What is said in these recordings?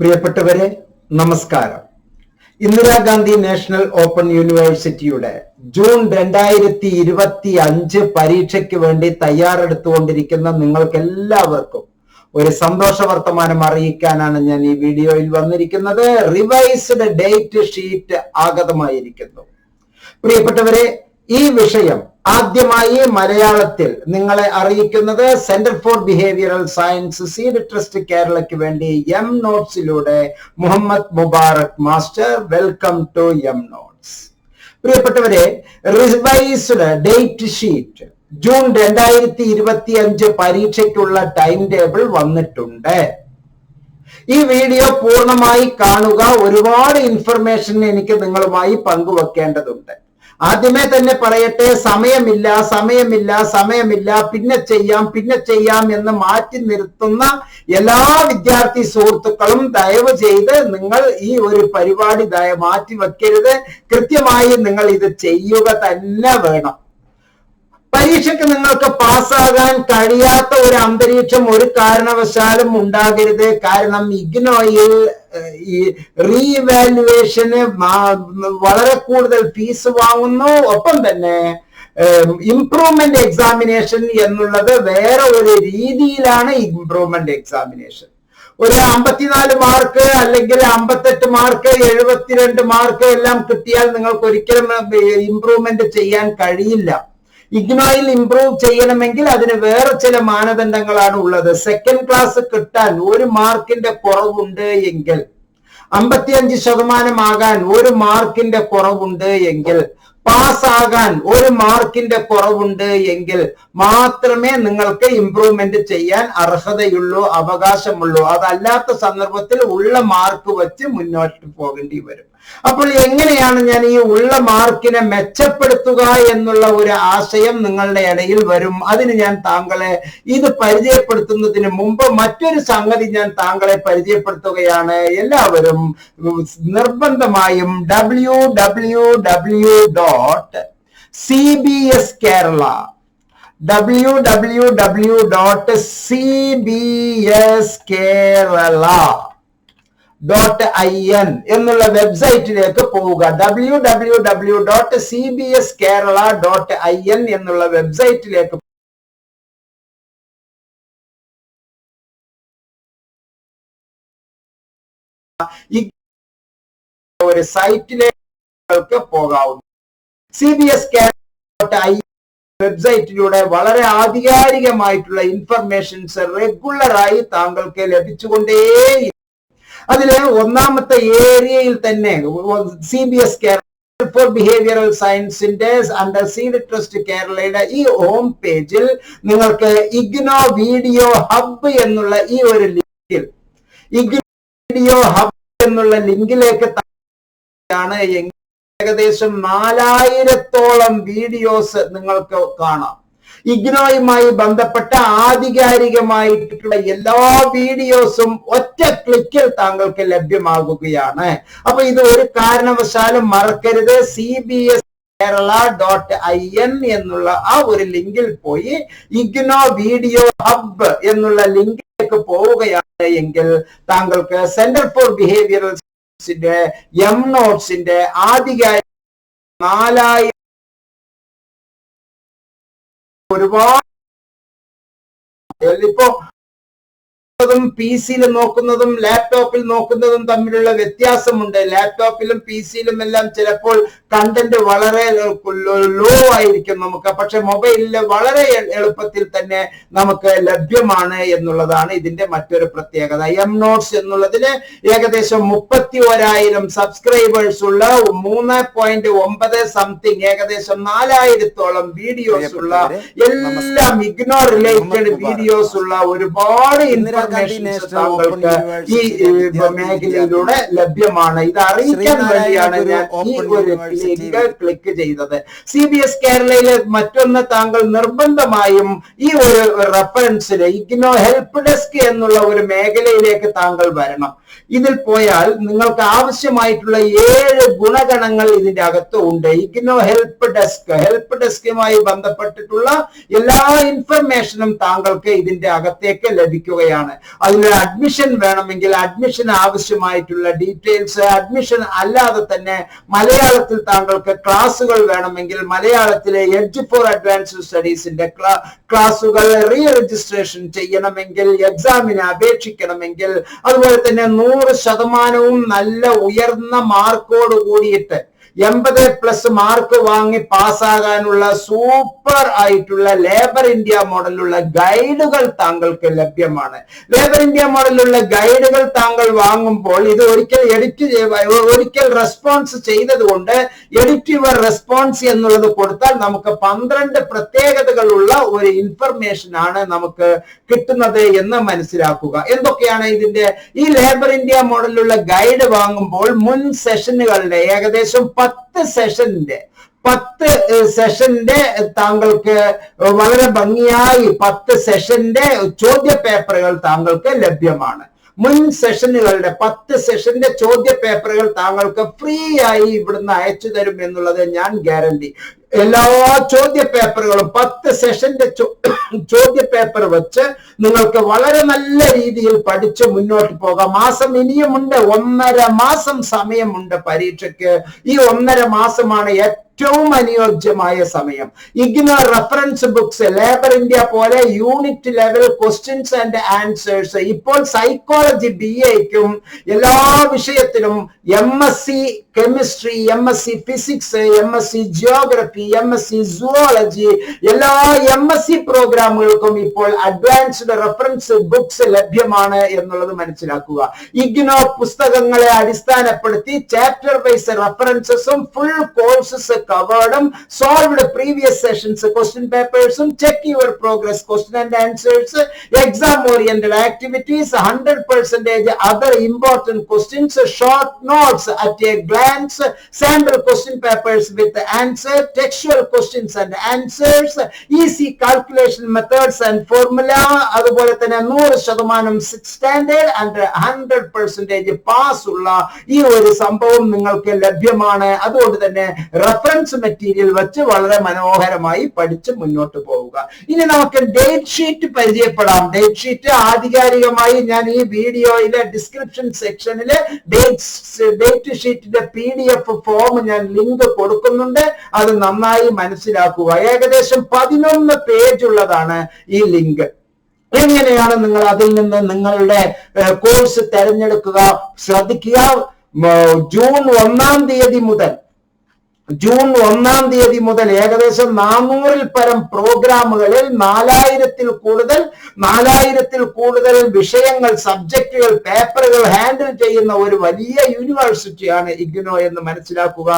പ്രിയപ്പെട്ടവരെ നമസ്കാരം. Indira Gandhi national open യൂണിവേഴ്സിറ്റിയുടെ ജൂൺ രണ്ടായിരത്തി ഇരുപത്തി അഞ്ച് പരീക്ഷയ്ക്ക് വേണ്ടി തയ്യാറെടുത്തുകൊണ്ടിരിക്കുന്ന നിങ്ങൾക്ക് എല്ലാവർക്കും ഒരു സന്തോഷ വർത്തമാനം അറിയിക്കാനാണ് ഞാൻ ഈ വീഡിയോയിൽ വന്നിരിക്കുന്നത്. റിവൈസ്ഡ് ഡേറ്റ് ഷീറ്റ് ആഗതമായിരിക്കുന്നു. പ്രിയപ്പെട്ടവരെ ഈ വിഷയം ആദ്യമായി മലയാളത്തിൽ നിങ്ങളെ അറിയിക്കുന്നത് centre for behavioural science seed trust കേരളയ്ക്ക് വേണ്ടി M നോട്ട്സിലൂടെ Muhammad Mubarak master. Welcome to M notes പ്രിയപ്പെട്ടവരെ റിവൈസ്ഡ് ഡേറ്റ് ഷീറ്റ് ജൂൺ രണ്ടായിരത്തി ഇരുപത്തി അഞ്ച് പരീക്ഷയ്ക്കുള്ള ടൈം ടേബിൾ വന്നിട്ടുണ്ട്. ഈ വീഡിയോ പൂർണമായി കാണുക. ഒരുപാട് ഇൻഫർമേഷൻ എനിക്ക് നിങ്ങളുമായി പങ്കുവെക്കേണ്ടതുണ്ട്. ആദ്യമേ തന്നെ പറയട്ടെ സമയമില്ല സമയമില്ല സമയമില്ല പിന്നെ ചെയ്യാം പിന്നെ ചെയ്യാം എന്ന് മാറ്റി നിർത്തുന്ന എല്ലാ വിദ്യാർത്ഥി സുഹൃത്തുക്കളും ദയവ് ചെയ്ത് നിങ്ങൾ ഈ ഒരു പരിപാടി ദയ മാറ്റി വെക്കരുത്. കൃത്യമായി നിങ്ങൾ ഇത് ചെയ്യുക തന്നെ വേണം. പരീക്ഷയ്ക്ക് നിങ്ങൾക്ക് പാസ്സാകാൻ കഴിയാത്ത ഒരു അന്തരീക്ഷം ഒരു കാരണവശാലും ഉണ്ടാകരുത്. കാരണം ഇഗ്നോയിൽ ഈ റീവാലുവേഷന് വളരെ കൂടുതൽ ഫീസ് വാങ്ങുന്നു. ഒപ്പം തന്നെ ഇംപ്രൂവ്മെന്റ് എക്സാമിനേഷൻ എന്നുള്ളത് വേറെ ഒരു രീതിയിലാണ് ഇംപ്രൂവ്മെന്റ് എക്സാമിനേഷൻ. ഒരു അമ്പത്തിനാല് മാർക്ക് അല്ലെങ്കിൽ അമ്പത്തെട്ട് മാർക്ക് എഴുപത്തിരണ്ട് മാർക്ക് എല്ലാം കിട്ടിയാൽ നിങ്ങൾക്ക് ഒരിക്കലും ഇംപ്രൂവ്മെന്റ് ചെയ്യാൻ കഴിയില്ല. ഇഗ്നോയിൽ ഇംപ്രൂവ് ചെയ്യണമെങ്കിൽ അതിന് വേറെ ചില മാനദണ്ഡങ്ങളാണ് ഉള്ളത്. സെക്കൻഡ് ക്ലാസ് കിട്ടാൻ ഒരു മാർക്കിന്റെ കുറവുണ്ട് എങ്കിൽ അമ്പത്തിയഞ്ച് ശതമാനമാകാൻ ഒരു മാർക്കിന്റെ കുറവുണ്ട് എങ്കിൽ പാസ്സാകാൻ ഒരു മാർക്കിന്റെ കുറവുണ്ട് എങ്കിൽ മാത്രമേ നിങ്ങൾക്ക് ഇംപ്രൂവ്മെന്റ് ചെയ്യാൻ അർഹതയുള്ളൂ അവകാശമുള്ളൂ. അതല്ലാത്ത സന്ദർഭത്തിൽ ഉള്ള മാർക്ക് വെച്ച് മുന്നോട്ട് പോകേണ്ടി വരും. അപ്പോൾ എങ്ങനെയാണ് ഞാൻ ഈ ഉള്ള മാർക്കിനെ മെച്ചപ്പെടുത്തുക എന്നുള്ള ഒരു ആശയം നിങ്ങളുടെ ഇടയിൽ വരും. അതിന് ഞാൻ താങ്കളെ ഇത് പരിചയപ്പെടുത്തുന്നതിന് മുമ്പ് മറ്റൊരു സംഗതി ഞാൻ താങ്കളെ പരിചയപ്പെടുത്തുകയാണ്. എല്ലാവരും നിർബന്ധമായും W W W dot C B S Kerala W W W dot C B S Kerala dot I N എന്നുള്ള വെബ്സൈറ്റിലേക്ക് പോവുക. W W W dot C B S Kerala dot I N എന്നുള്ള വെബ്സൈറ്റിലേക്ക് ഒരു സൈറ്റിലേക്ക് പോകാവുന്നു C B S Kerala I വെബ്സൈറ്റിലൂടെ വളരെ ആധികാരികമായിട്ടുള്ള informations റെഗുലറായി താങ്കൾക്ക് ലഭിച്ചുകൊണ്ടേ അതിൽ ഒന്നാമത്തെ ഏരിയയിൽ തന്നെ C B S Kerala for behavioural സയൻസിന്റെ അണ്ടർ സീഡ് ട്രസ്റ്റ് കേരളയുടെ ഈ ഹോം പേജിൽ നിങ്ങൾക്ക് ഇഗ്നോ വീഡിയോ ഹബ്ബ് എന്നുള്ള ഈ ഒരു ലിങ്കിൽ ഇഗ്നോ വീഡിയോ ഹബ്ബ് എന്നുള്ള ലിങ്കിലേക്ക് ആണ് ഏകദേശം നാലായിരത്തോളം വീഡിയോസ് നിങ്ങൾക്ക് കാണാം. ഇഗ്നോയുമായി ബന്ധപ്പെട്ട ആധികാരികമായിട്ടുള്ള എല്ലാ വീഡിയോസും ഒറ്റ ക്ലിക്കിൽ താങ്കൾക്ക് ലഭ്യമാകുകയാണ്. അപ്പൊ ഇത് ഒരു കാരണവശാലും മറക്കരുത്. C B S Kerala dot I N എന്നുള്ള ആ ഒരു ലിങ്കിൽ പോയി ഇഗ്നോ വീഡിയോ ഹബ്ബ് എന്നുള്ള ലിങ്കിലേക്ക് പോവുകയാണ് എങ്കിൽ താങ്കൾക്ക് സെന്റർ ഫോർ ബിഹേവിയറൽ എം നോട്ട്സിന്റെ ആധികാരിക നാലായിരം ഒരുപാട് ഇപ്പോ പി സിയിൽ നോക്കുന്നതും ലാപ്ടോപ്പിൽ നോക്കുന്നതും തമ്മിലുള്ള വ്യത്യാസമുണ്ട്. ലാപ്ടോപ്പിലും പി സിയിലും എല്ലാം ചിലപ്പോൾ കണ്ടന്റ് വളരെ ലോ ആയിരിക്കും നമുക്ക്. പക്ഷെ മൊബൈലിൽ വളരെ എളുപ്പത്തിൽ തന്നെ നമുക്ക് ലഭ്യമാണ് എന്നുള്ളതാണ് ഇതിന്റെ മറ്റൊരു പ്രത്യേകത. എം നോട്ട്സ് എന്നുള്ളതിന് ഏകദേശം മുപ്പത്തി ഒരായിരം സബ്സ്ക്രൈബേഴ്സ് ഉള്ള മൂന്ന് പോയിന്റ് ഒമ്പത് സംതിങ് ഏകദേശം നാലായിരത്തോളം വീഡിയോസ് ഉള്ള എല്ലാം ഇഗ്നോർ റിലേറ്റഡ് വീഡിയോസ് ഉള്ള ഒരുപാട് ഇൻഫർമേഷൻസ് താങ്കൾക്ക് ഈ മേഖലയിലൂടെ ലഭ്യമാണ്. ഇത് അറിയിക്കാൻ വേണ്ടിയാണ് ഞാൻ ഈ ഒരു ലിങ്ക് ക്ലിക്ക് ചെയ്തത്. സി ബി എസ് കേരളയിലെ മറ്റൊന്ന് താങ്കൾ നിർബന്ധമായും ഈ ഒരു റെഫറൻസിൽ ഇഗ്നോ ഹെൽപ്പ് ഡെസ്ക് എന്നുള്ള ഒരു മേഖലയിലേക്ക് താങ്കൾ വരണം. ഇതിൽ പോയാൽ നിങ്ങൾക്ക് ആവശ്യമായിട്ടുള്ള ഏഴ് ഗുണഗണങ്ങൾ ഇതിന്റെ അകത്ത് ഉണ്ട്. ഇഗ്നോ ഹെൽപ്പ് ഡെസ്ക് ഹെൽപ്പ് ഡെസ്കുമായി ബന്ധപ്പെട്ടിട്ടുള്ള എല്ലാ ഇൻഫർമേഷനും താങ്കൾക്ക് ഇതിന്റെ അകത്തേക്ക് ലഭിക്കുകയാണ്. അതിലൊരു അഡ്മിഷൻ വേണമെങ്കിൽ അഡ്മിഷൻ ആവശ്യമായിട്ടുള്ള ഡീറ്റെയിൽസ് അഡ്മിഷൻ അല്ലാതെ തന്നെ മലയാളത്തിൽ താങ്കൾക്ക് ക്ലാസ്സുകൾ വേണമെങ്കിൽ മലയാളത്തിലെ എഡ്ജ് ഫോർ അഡ്വാൻസ്ഡ് സ്റ്റഡീസിന്റെ ക്ലാസ്സുകൾ റീ രജിസ്ട്രേഷൻ ചെയ്യണമെങ്കിൽ എക്സാമിന് അപേക്ഷിക്കണമെങ്കിൽ അതുപോലെ തന്നെ നൂറ് ശതമാനവും നല്ല ഉയർന്ന മാർക്കോട് കൂടിയിട്ട് എൺപത് പ്ലസ് മാർക്ക് വാങ്ങി പാസ്സാകാനുള്ള സൂപ്പർ ആയിട്ടുള്ള ലേബർ ഇന്ത്യ മോഡലുള്ള ഗൈഡുകൾ താങ്കൾക്ക് ലഭ്യമാണ്. ലേബർ ഇന്ത്യ മോഡലുള്ള ഗൈഡുകൾ താങ്കൾ വാങ്ങുമ്പോൾ ഇത് ഒരിക്കൽ എഡിറ്റ് ഒരിക്കൽ റെസ്പോൺസ് ചെയ്തതുകൊണ്ട് എഡിറ്റ് യുവർ റെസ്പോൺസ് എന്നുള്ളത് കൊടുത്താൽ നമുക്ക് പന്ത്രണ്ട് പ്രത്യേകതകളുള്ള ഒരു ഇൻഫർമേഷൻ ആണ് നമുക്ക് കിട്ടുന്നത് എന്ന് മനസ്സിലാക്കുക. എന്തൊക്കെയാണ് ഇതിന്റെ ഈ ലേബർ ഇന്ത്യ മോഡലുള്ള ഗൈഡ് വാങ്ങുമ്പോൾ മുൻ സെഷനുകളുടെ ഏകദേശം പത്ത് സെഷനിന്റെ പത്ത് സെഷന്റെ താങ്കൾക്ക് വളരെ ഭംഗിയായി പത്ത് സെഷന്റെ ചോദ്യ പേപ്പറുകൾ താങ്കൾക്ക് ലഭ്യമാണ്. മുൻ സെഷനുകളുടെ പത്ത് സെഷന്റെ ചോദ്യ പേപ്പറുകൾ താങ്കൾക്ക് ഫ്രീ ആയി ഇവിടുന്ന് അയച്ചു തരും എന്നുള്ളത് ഞാൻ ഗ്യാരണ്ടി എല്ലാ ചോദ്യ പേപ്പറുകളും പത്ത് സെഷന്റെ ചോദ്യ പേപ്പർ വെച്ച് നിങ്ങൾക്ക് വളരെ നല്ല രീതിയിൽ പഠിച്ച് മുന്നോട്ട് പോകാം. മാസം ഇനിയുമുണ്ട്. ഒന്നര മാസം സമയമുണ്ട് പരീക്ഷയ്ക്ക്. ഈ ഒന്നര മാസമാണ് ഏറ്റവും അനുയോജ്യമായ സമയം. IGNOU reference books labour India പോലെ unit level questions and answers ഇപ്പോൾ സൈക്കോളജി ബി എക്കും എല്ലാ വിഷയത്തിലും M S C chemistry M S C physics M S C geography M S C zoology എല്ലാ എം എസ് സി പ്രോഗ്രാമുകൾക്കും ഇപ്പോൾ advanced reference books ലഭ്യമാണ് എന്നുള്ളത് മനസ്സിലാക്കുക. ഇഗ്നോ പുസ്തകങ്ങളെ അടിസ്ഥാനപ്പെടുത്തി ചാപ്റ്റർ വൈസ് റെഫറൻസസും ഫുൾ കോഴ്സസ് കവേർഡും solved previous sessions question പേപ്പേഴ്സും check your progress question and answers exam oriented activities hundred percentage other important questions short notes at a glance sample question papers with answer textual questions and answers easy calculation methods and formula അതുപോലെ തന്നെ നൂറ് ശതമാനം six standard and hundred percentage pass ഉള്ള ഈ ഒരു സംഭവം നിങ്ങൾക്ക് ലഭ്യമാണ്. അതുകൊണ്ട് തന്നെ റെഫറൻസ് മെറ്റീരിയൽ വെച്ച് വളരെ മനോഹരമായി പഠിച്ച് മുന്നോട്ട് പോവുക. ഇനി നമുക്ക് ഡേറ്റ് ഷീറ്റ് പരിചയപ്പെടാം. ഡേറ്റ് ഷീറ്റ് ആധികാരികമായി ഞാൻ ഈ വീഡിയോയിലെ ഡിസ്ക്രിപ്ഷൻ സെക്ഷനിൽ ഡേറ്റ് ഡേറ്റ് ഷീറ്റിന്റെ പി ഡി എഫ് ഫോം ഞാൻ ലിങ്ക് കൊടുക്കുന്നുണ്ട്. അത് നന്നായി മനസ്സിലാക്കുക. ഏകദേശം പതിനൊന്ന് പേജ് ഉള്ളതാണ് ഈ ലിങ്ക് എങ്ങനെയാണ് നിങ്ങൾ അതിൽ നിന്ന് നിങ്ങളുടെ കോഴ്സ് തെരഞ്ഞെടുക്കുക? ശ്രദ്ധിക്കുക. ജൂൺ ഒന്നാം തീയതി മുതൽ ജൂൺ ഒന്നാം തീയതി മുതൽ ഏകദേശം നാനൂറിൽ പരം പ്രോഗ്രാമുകളിൽ നാലായിരത്തിൽ കൂടുതൽ നാലായിരത്തിൽ കൂടുതൽ വിഷയങ്ങൾ സബ്ജക്റ്റുകൾ പേപ്പറുകൾ ഹാൻഡിൽ ചെയ്യുന്ന ഒരു വലിയ യൂണിവേഴ്സിറ്റിയാണ് ഇഗ്നോ എന്ന് മനസ്സിലാക്കുക.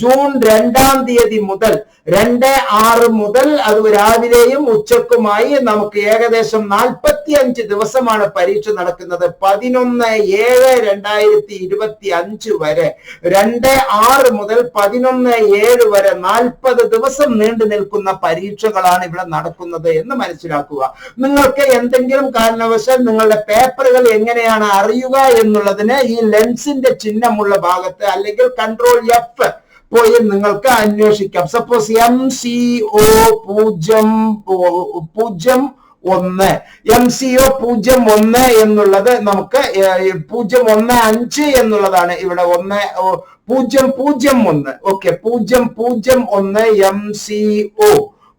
ജൂൺ രണ്ടാം തീയതി മുതൽ രണ്ട് ആറ് മുതൽ അത് രാവിലെയും ഉച്ചക്കുമായി നമുക്ക് ഏകദേശം നാൽപ്പത്തി അഞ്ച് ദിവസമാണ് പരീക്ഷ നടക്കുന്നത്. പതിനൊന്ന് ഏഴ് രണ്ടായിരത്തി ഇരുപത്തി അഞ്ച് വരെ. രണ്ട് ആറ് മുതൽ പതിനൊന്ന് ഏഴ് വരെ നാൽപ്പത് ദിവസം നീണ്ടു നിൽക്കുന്ന പരീക്ഷകളാണ് ഇവിടെ നടക്കുന്നത് എന്ന് മനസ്സിലാക്കുക. നിങ്ങൾക്ക് എന്തെങ്കിലും കാരണവശാൽ നിങ്ങളുടെ പേപ്പറുകൾ എങ്ങനെയാണ് അറിയുക എന്നുള്ളതിന് ഈ ലെൻസിന്റെ ചിഹ്നമുള്ള ഭാഗത്ത് അല്ലെങ്കിൽ കൺട്രോൾ എഫ് പോയി നിങ്ങൾക്ക് അന്വേഷിക്കാം. സപ്പോസ് എം സി ഒ പൂജ്യം പൂജ്യം ഒന്ന്. എം സി ഒ പൂജ്യം ഒന്ന് എന്നുള്ളത് നമുക്ക് പൂജ്യം ഒന്ന് അഞ്ച് എന്നുള്ളതാണ് ഇവിടെ ഒന്ന് പൂജ്യം പൂജ്യം ഒന്ന്. ഓക്കെ പൂജ്യം പൂജ്യം ഒന്ന് എം സി ഒ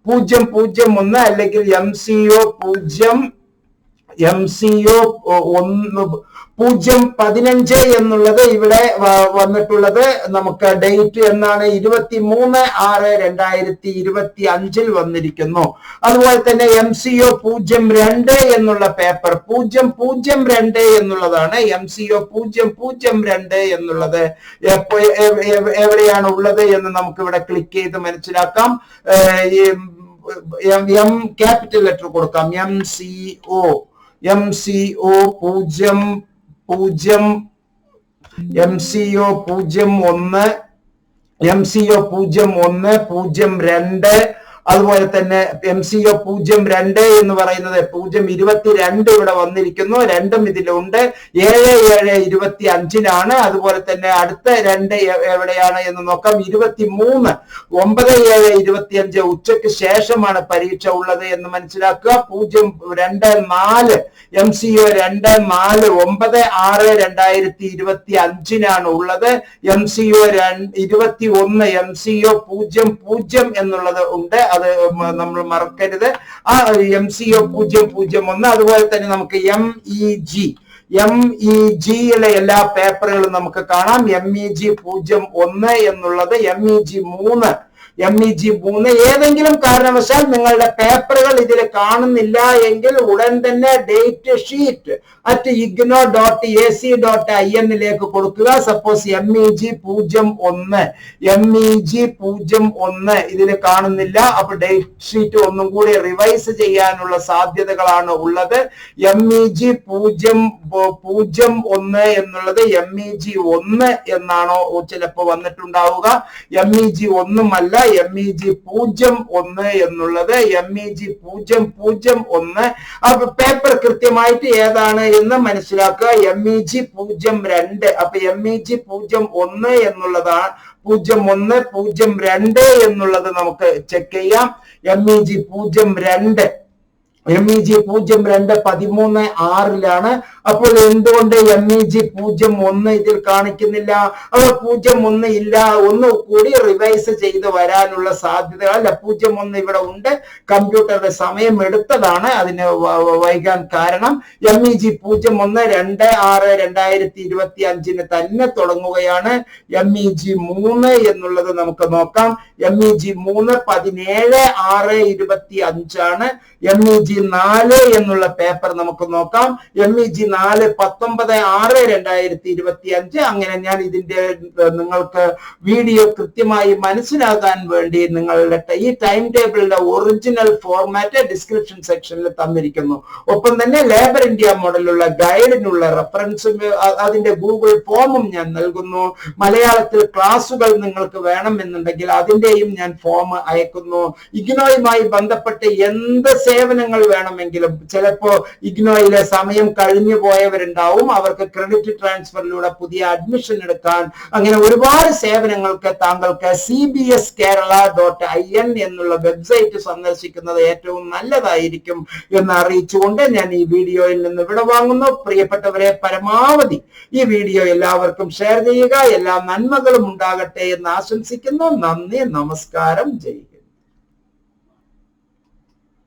പൂജ്യം പൂജ്യം ഒന്ന് അല്ലെങ്കിൽ എം സി ഒ പൂജ്യം എം സി ഒ ഒന്ന് പൂജ്യം പതിനഞ്ച് എന്നുള്ളത് ഇവിടെ വന്നിട്ടുള്ളത്. നമുക്ക് ഡേറ്റ് എന്നാണ് ഇരുപത്തി മൂന്ന് ആറ് രണ്ടായിരത്തി ഇരുപത്തി അഞ്ചിൽ വന്നിരിക്കുന്നു. അതുപോലെ തന്നെ എം സി ഒ പൂജ്യം രണ്ട് എന്നുള്ള പേപ്പർ പൂജ്യം പൂജ്യം രണ്ട് എന്നുള്ളതാണ്. എം സി ഒ പൂജ്യം പൂജ്യം രണ്ട് എന്നുള്ളത് എവിടെയാണ് ഉള്ളത് എന്ന് നമുക്ക് ഇവിടെ ക്ലിക്ക് ചെയ്ത് മനസ്സിലാക്കാം. എം ക്യാപിറ്റൽ ലെറ്റർ കൊടുക്കാം. M C O. M C O പൂജ്യം പൂജ്യം എം സി ഒ പൂജ്യം ഒന്ന് എം സി ഒ പൂജ്യം ഒന്ന് പൂജ്യം രണ്ട് അതുപോലെ തന്നെ എം സി ഒ പൂജ്യം രണ്ട് എന്ന് പറയുന്നത് പൂജ്യം ഇരുപത്തിരണ്ട് ഇവിടെ വന്നിരിക്കുന്നു. രണ്ടും ഇതിലുണ്ട്. ഏഴ് ഏഴ് ഇരുപത്തി അഞ്ചിനാണ് അതുപോലെ തന്നെ അടുത്ത രണ്ട് എവിടെയാണ് എന്ന് നോക്കാം. ഇരുപത്തി മൂന്ന് ഒമ്പത് ഏഴ് ഇരുപത്തി അഞ്ച് ഉച്ചയ്ക്ക് ശേഷമാണ് പരീക്ഷ ഉള്ളത് എന്ന് മനസ്സിലാക്കുക. പൂജ്യം രണ്ട് നാല് എം സി ഒ രണ്ട് നാല് ഒമ്പത് ആറ് രണ്ടായിരത്തി ഇരുപത്തി അഞ്ചിനാണ് ഉള്ളത്. എം സി ഒ ഇരുപത്തി ഒന്ന് എം സി ഒ പൂജ്യം പൂജ്യം എന്നുള്ളത് ഉണ്ട്. അത് നമ്മൾ മറക്കരുത്. ആ എം സി ഒ പൂജ്യം പൂജ്യം ഒന്ന് അതുപോലെ തന്നെ നമുക്ക് M E G M E ജിയിലെ എല്ലാ പേപ്പറുകളും നമുക്ക് കാണാം. എം ഇ ജി പൂജ്യം ഒന്ന് എന്നുള്ളത് എം ഇ ജി മൂന്ന് എം ഇ ജി മൂന്ന് ഏതെങ്കിലും കാരണവശാൽ നിങ്ങളുടെ പേപ്പറുകൾ ഇതിൽ കാണുന്നില്ല എങ്കിൽ ഉടൻ തന്നെ date sheet at IGNOU dot A C dot I എന്നിലേക്ക് കൊടുക്കുക. സപ്പോസ് എം ഇ ജി പൂജ്യം ഒന്ന്. എം ഇ ജി പൂജ്യം ഒന്ന് ഇതിൽ കാണുന്നില്ല. അപ്പൊ ഡേറ്റ് ഷീറ്റ് ഒന്നും കൂടി റിവൈസ് ചെയ്യാനുള്ള സാധ്യതകളാണ് ഉള്ളത്. എം ഇ ജി പൂജ്യം പൂജ്യം ഒന്ന് എന്നുള്ളത് എം ഇ ജി ഒന്ന് എന്നാണോ ചിലപ്പോ വന്നിട്ടുണ്ടാവുക. എം ഇ ജി ഒന്നുമല്ല എം ഇ ജി പൂജ്യം ഒന്ന് എന്നുള്ളത് എം ഇ ജി പൂജ്യം പൂജ്യം ഒന്ന്. അപ്പൊ പേപ്പർ കൃത്യമായിട്ട് ഏതാണ് എന്ന് മനസ്സിലാക്കുക. എം ഇ ജി പൂജ്യം രണ്ട്. അപ്പൊ എം ഇ ജി പൂജ്യം ഒന്ന് എന്നുള്ളതാണ് പൂജ്യം ഒന്ന് പൂജ്യം രണ്ട് എന്നുള്ളത് നമുക്ക് ചെക്ക് ചെയ്യാം. എം ഇ ജി പൂജ്യം രണ്ട്. എം ഇ ജി പൂജ്യം രണ്ട് പതിമൂന്ന് ആറിലാണ്. അപ്പോൾ എന്തുകൊണ്ട് എം ഇ ജി പൂജ്യം ഒന്ന് ഇതിൽ കാണിക്കുന്നില്ല? അവ പൂജ്യം ഒന്ന് ഇല്ല. ഒന്ന് കൂടി റിവൈസ് ചെയ്ത് വരാനുള്ള സാധ്യത അല്ല പൂജ്യം ഒന്ന് ഇവിടെ ഉണ്ട്. കമ്പ്യൂട്ടറുടെ സമയം എടുത്തതാണ്. അതിന് വൈകാൻ കാരണം എം ഇ ജി പൂജ്യം ഒന്ന് രണ്ട് ആറ് രണ്ടായിരത്തി ഇരുപത്തി അഞ്ചിന് തന്നെ തുടങ്ങുകയാണ് എം ഇ ജി മൂന്ന് എന്നുള്ളത് നമുക്ക് നോക്കാം. എം ഇ ജി മൂന്ന് പതിനേഴ് ആറ് ഇരുപത്തി അഞ്ചാണ് എം ഇ ജി നാല് എന്നുള്ള പേപ്പർ നമുക്ക് നോക്കാം. എം ഇ ജി നാല് പത്തൊമ്പത് ആറ് രണ്ടായിരത്തി ഇരുപത്തി അഞ്ച് അങ്ങനെ ഞാൻ ഇതിന്റെ നിങ്ങൾക്ക് വീഡിയോ കൃത്യമായി മനസ്സിലാകാൻ വേണ്ടി നിങ്ങളുടെ ഈ ടൈം ടേബിളിന്റെ ഒറിജിനൽ ഫോർമാറ്റ് ഡിസ്ക്രിപ്ഷൻ സെക്ഷനിൽ തന്നിരിക്കുന്നു. ഒപ്പം തന്നെ ലേബർ ഇന്ത്യ മോഡലുള്ള ഗൈഡിനുള്ള റെഫറൻസും അതിന്റെ ഗൂഗിൾ ഫോമും ഞാൻ നൽകുന്നു. മലയാളത്തിൽ ക്ലാസുകൾ നിങ്ങൾക്ക് വേണമെന്നുണ്ടെങ്കിൽ അതിന്റെയും ഞാൻ ഫോം അയക്കുന്നു. ഇഗ്നോയുമായി ബന്ധപ്പെട്ട് എന്ത് സേവനങ്ങൾ വേണമെങ്കിലും ചിലപ്പോ ഇഗ്നോയിലെ സമയം കഴിഞ്ഞു പോയവരുണ്ടാവും. അവർക്ക് ക്രെഡിറ്റ് ട്രാൻസ്ഫറിലൂടെ പുതിയ അഡ്മിഷൻ എടുക്കാൻ അങ്ങനെ ഒരുപാട് സേവനങ്ങൾക്ക് താങ്കൾക്ക് C B S Kerala dot I N എന്നുള്ള വെബ്സൈറ്റ് സന്ദർശിക്കുന്നത് ഏറ്റവും നല്ലതായിരിക്കും എന്ന് അറിയിച്ചുകൊണ്ട് ഞാൻ ഈ വീഡിയോയിൽ നിന്ന് ഇവിടെ വാങ്ങുന്നു പ്രിയപ്പെട്ടവരെ പരമാവധി ഈ വീഡിയോ എല്ലാവർക്കും ഷെയർ ചെയ്യുക. എല്ലാ നന്മകളും ഉണ്ടാകട്ടെ എന്ന് ആശംസിക്കുന്നു. നന്ദി നമസ്കാരം. ജയ്